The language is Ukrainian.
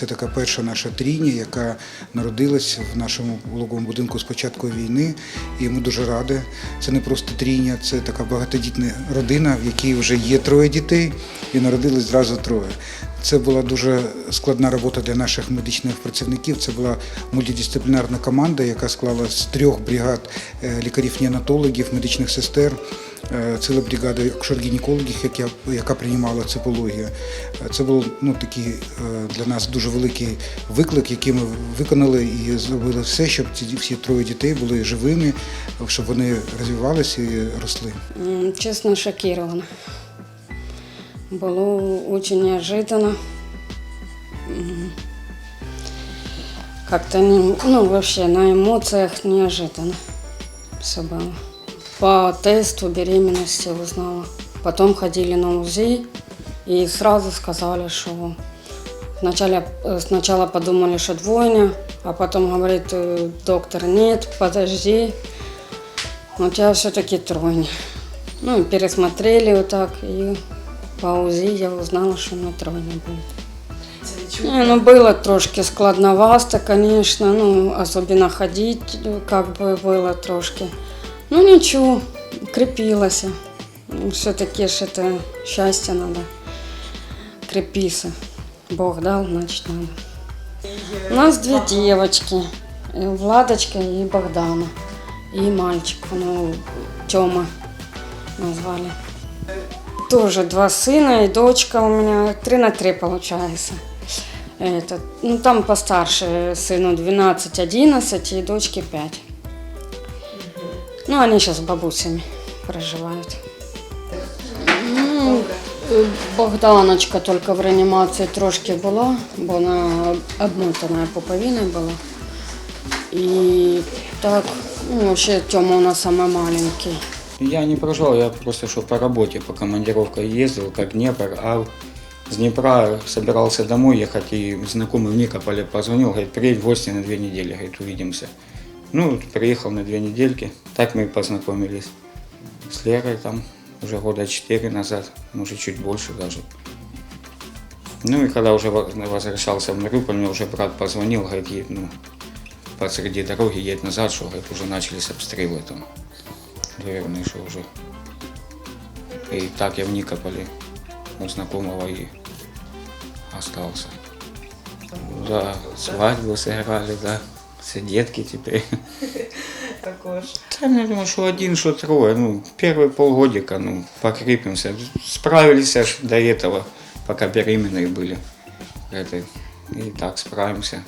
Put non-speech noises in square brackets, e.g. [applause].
Це така перша наша трійня, яка народилась в нашому вологовому будинку з початку війни. І ми дуже раді. Це не просто трійня, це така багатодітна родина, в якій вже є троє дітей, і народились зразу троє. Це була дуже складна робота для наших медичних працівників. Це була мультидисциплінарна команда, яка склалась з трьох бригад е, лікарів-неонатологів, медичних сестер, ціла бригада акушер-гінекологів, яка, яка приймала ципологію. Е, Це був ну, такий е, для нас дуже великий виклик, який ми виконали і зробили все, щоб ці всі троє дітей були живими, щоб вони розвивалися і росли. М, Честно, шокирована. Было очень неожиданно. М, Как-то, не, ну, вообще на эмоциях неожиданно все было. По тесту беременности узнала. Потом ходили на УЗИ и сразу сказали, что вначале, э, сначала подумали, что двойня, а потом говорит э, доктор, нет, подожди, у тебя все-таки тройня. Ну, пересмотрели вот так, и по УЗИ я узнала, что у меня тройня будет. Не, ну, было трошки складновато, конечно, ну, особенно ходить, э, как бы было трошки. Ну, ничего, крепилась. Все-таки ж это счастье надо крепиться. Бог дал, значит, надо. У нас две девочки, э, Владочка и Богдана. И мальчик, ну, Тёма назвали. Тоже два сына и дочка у меня, три на три получается. Это, ну, там постарше сыну 12-11 и дочке 5. Ну, они сейчас с бабусями проживают. Ну, Богданочка тільки в реанімації трошки була, бо вона обмотана пуповиною була. І так, ну, ще Тьома у нас самый маленький. Я не проживал, я просто шел по работе, по командировке ездил, как Днепр, а с Днепра собирался домой ехать, и знакомый в Никополе позвонил, говорит, приедь в гости на две недели, говорит, увидимся. Ну, приехал на две недельки, так мы и познакомились с Лерой там уже года четыре назад, может, чуть больше даже. Ну и когда уже во- возвращался в Мариуполь, мне уже брат позвонил, говорит, «Е- ну, посреди дороги едь назад, что говорит, уже начались обстрелы там. Наверное, что уже. И так я в Никополе у знакомого и остался. Да, свадьбу сыграли, да. Все детки теперь. [laughs] Також. Да, я думаю, что один, что трое. Ну, первые полгодика, ну, покрепимся. Справились аж до этого, пока беременные были. Это, и так справимся.